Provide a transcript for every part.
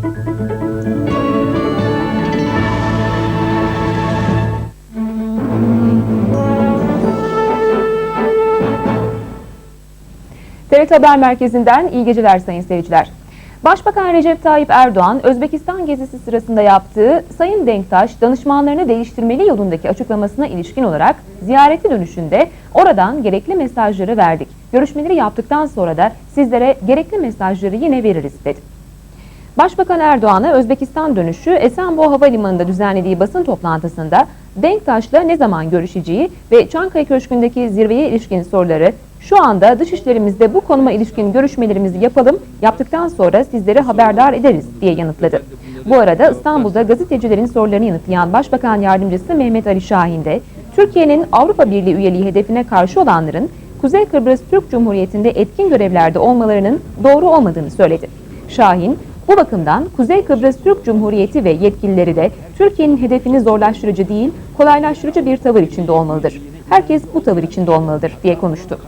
TRT Haber Merkezi'nden iyi geceler sayın seyirciler. Başbakan Recep Tayyip Erdoğan, Özbekistan gezisi sırasında yaptığı Sayın Denktaş danışmanlarını değiştirmeli yolundaki açıklamasına ilişkin olarak ziyareti dönüşünde oradan gerekli mesajları verdik. Görüşmeleri yaptıktan sonra da sizlere gerekli mesajları yine veririz dedi. Başbakan Erdoğan'a Özbekistan dönüşü Esenboğa Havalimanı'nda düzenlediği basın toplantısında Denktaş'la ne zaman görüşeceği ve Çankaya Köşkü'ndeki zirveye ilişkin soruları şu anda dışişlerimizde bu konuma ilişkin görüşmelerimizi yapalım, yaptıktan sonra sizleri haberdar ederiz diye yanıtladı. Bu arada İstanbul'da gazetecilerin sorularını yanıtlayan Başbakan Yardımcısı Mehmet Ali Şahin de Türkiye'nin Avrupa Birliği üyeliği hedefine karşı olanların Kuzey Kıbrıs Türk Cumhuriyeti'nde etkin görevlerde olmalarının doğru olmadığını söyledi. Şahin, bu bakımdan Kuzey Kıbrıs Türk Cumhuriyeti ve yetkilileri de Türkiye'nin hedefini zorlaştırıcı değil, kolaylaştırıcı bir tavır içinde olmalıdır. Herkes bu tavır içinde olmalıdır diye konuştu.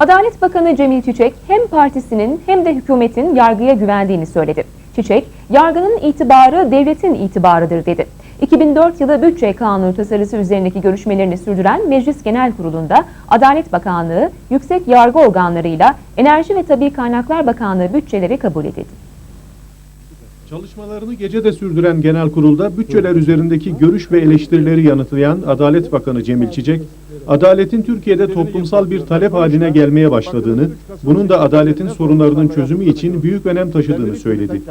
Adalet Bakanı Cemil Çiçek hem partisinin hem de hükümetin yargıya güvendiğini söyledi. Çiçek, yargının itibarı devletin itibarıdır dedi. 2004 yılı bütçe kanunu tasarısı üzerindeki görüşmelerini sürdüren Meclis Genel Kurulu'nda Adalet Bakanlığı, yüksek yargı organlarıyla Enerji ve Tabi Kaynaklar Bakanlığı bütçeleri kabul edildi. Çalışmalarını gecede sürdüren genel kurulda bütçeler üzerindeki görüş ve eleştirileri yanıtlayan Adalet Bakanı Cemil Çiçek, adaletin Türkiye'de toplumsal bir talep haline gelmeye başladığını, bunun da adaletin sorunlarının çözümü için büyük önem taşıdığını söyledi.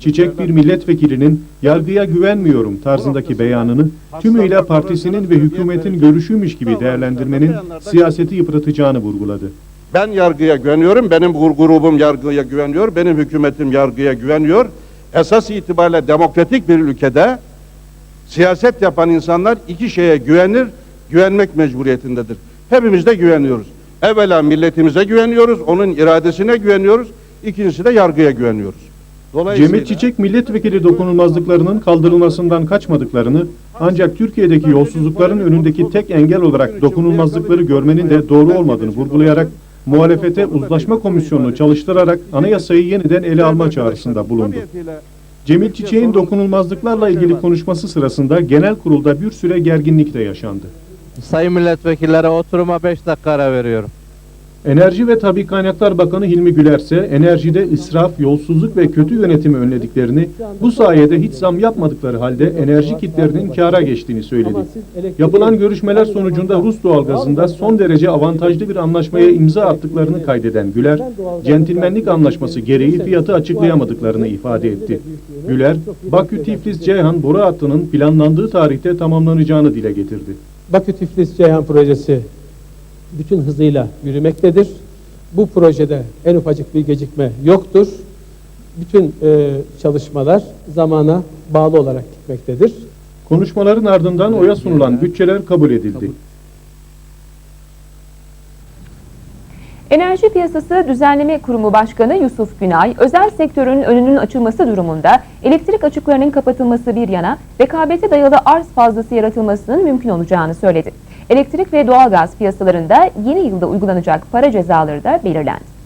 Çiçek bir milletvekilinin yargıya güvenmiyorum tarzındaki beyanını tümüyle partisinin ve hükümetin görüşüymüş gibi değerlendirmenin siyaseti yıpratacağını vurguladı. Ben yargıya güveniyorum, benim grubum yargıya güveniyor, benim hükümetim yargıya güveniyor. Esas itibariyle demokratik bir ülkede siyaset yapan insanlar iki şeye güvenir, güvenmek mecburiyetindedir. Hepimiz de güveniyoruz. Evvela milletimize güveniyoruz, onun iradesine güveniyoruz. İkincisi de yargıya güveniyoruz. Cemil Çiçek milletvekili dokunulmazlıklarının kaldırılmasından kaçmadıklarını ancak Türkiye'deki yolsuzlukların önündeki tek engel olarak dokunulmazlıkları görmenin de doğru olmadığını vurgulayarak muhalefete uzlaşma komisyonunu çalıştırarak anayasayı yeniden ele alma çağrısında bulundu. Cemil Çiçek'in dokunulmazlıklarla ilgili konuşması sırasında genel kurulda bir süre gerginlik de yaşandı. Sayın milletvekillere oturuma 5 dakika ara veriyorum. Enerji ve Tabi Kaynaklar Bakanı Hilmi Güler ise enerjide israf, yolsuzluk ve kötü yönetimi önlediklerini, bu sayede hiç zam yapmadıkları halde enerji kitlerinin kâra geçtiğini söyledi. Yapılan görüşmeler sonucunda Rus doğalgazında son derece avantajlı bir anlaşmaya imza attıklarını kaydeden Güler, centilmenlik anlaşması gereği fiyatı açıklayamadıklarını ifade etti. Güler, Bakü-Tiflis-Ceyhan boru hattının planlandığı tarihte tamamlanacağını dile getirdi. Bakü Tiflis Ceyhan projesi bütün hızıyla yürümektedir. Bu projede en ufacık bir gecikme yoktur. Bütün e, çalışmalar zamana bağlı olarak gitmektedir. Konuşmaların ardından oya sunulan bütçeler kabul edildi. Enerji Piyasası Düzenleme Kurumu Başkanı Yusuf Günay, özel sektörün önünün açılması durumunda elektrik açıklarının kapatılması bir yana rekabete dayalı arz fazlası yaratılmasının mümkün olacağını söyledi. Elektrik ve doğalgaz piyasalarında yeni yılda uygulanacak para cezaları da belirlendi.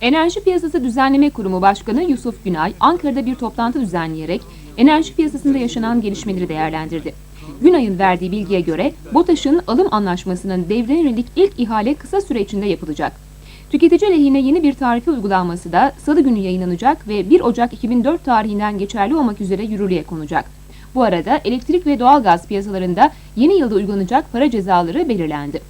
Enerji Piyasası Düzenleme Kurumu Başkanı Yusuf Günay, Ankara'da bir toplantı düzenleyerek enerji piyasasında yaşanan gelişmeleri değerlendirdi. Günay'ın verdiği bilgiye göre BOTAŞ'ın alım anlaşmasının devreye ilk ihale kısa süre içinde yapılacak. Tüketici lehine yeni bir tarife uygulanması da salı günü yayınlanacak ve 1 Ocak 2004 tarihinden geçerli olmak üzere yürürlüğe konacak. Bu arada elektrik ve doğalgaz piyasalarında yeni yılda uygulanacak para cezaları belirlendi.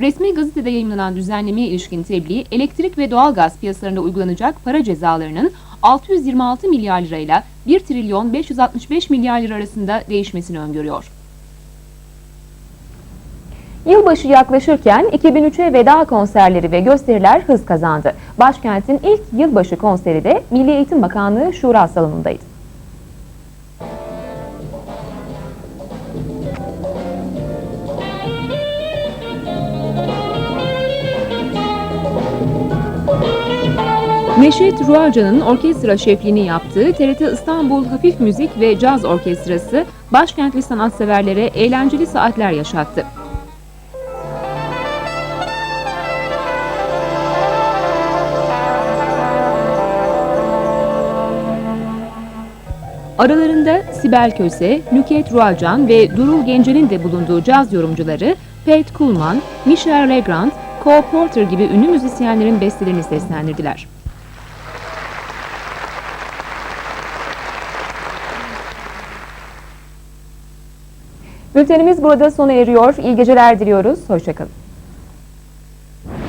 Resmi gazetede yayınlanan düzenlemeye ilişkin tebliğ, elektrik ve doğalgaz piyasalarında uygulanacak para cezalarının 626 milyar lirayla 1 trilyon 565 milyar lira arasında değişmesini öngörüyor. Yılbaşı yaklaşırken 2003'e veda konserleri ve gösteriler hız kazandı. Başkentin ilk yılbaşı konseri de Milli Eğitim Bakanlığı Şura Salonu'ndaydı. Neşet Ruarca'nın orkestra şefliğini yaptığı TRT İstanbul Hafif Müzik ve Caz Orkestrası başkentli sanatseverlere eğlenceli saatler yaşattı. Aralarında Sibel Köse, Nüket Rualcan ve Durul Gence'nin de bulunduğu caz yorumcuları Pat Kuhlman, Michel Legrand, Cole Porter gibi ünlü müzisyenlerin bestelerini seslendirdiler. Bültenimiz burada sona eriyor. İyi geceler diliyoruz. Hoşçakalın.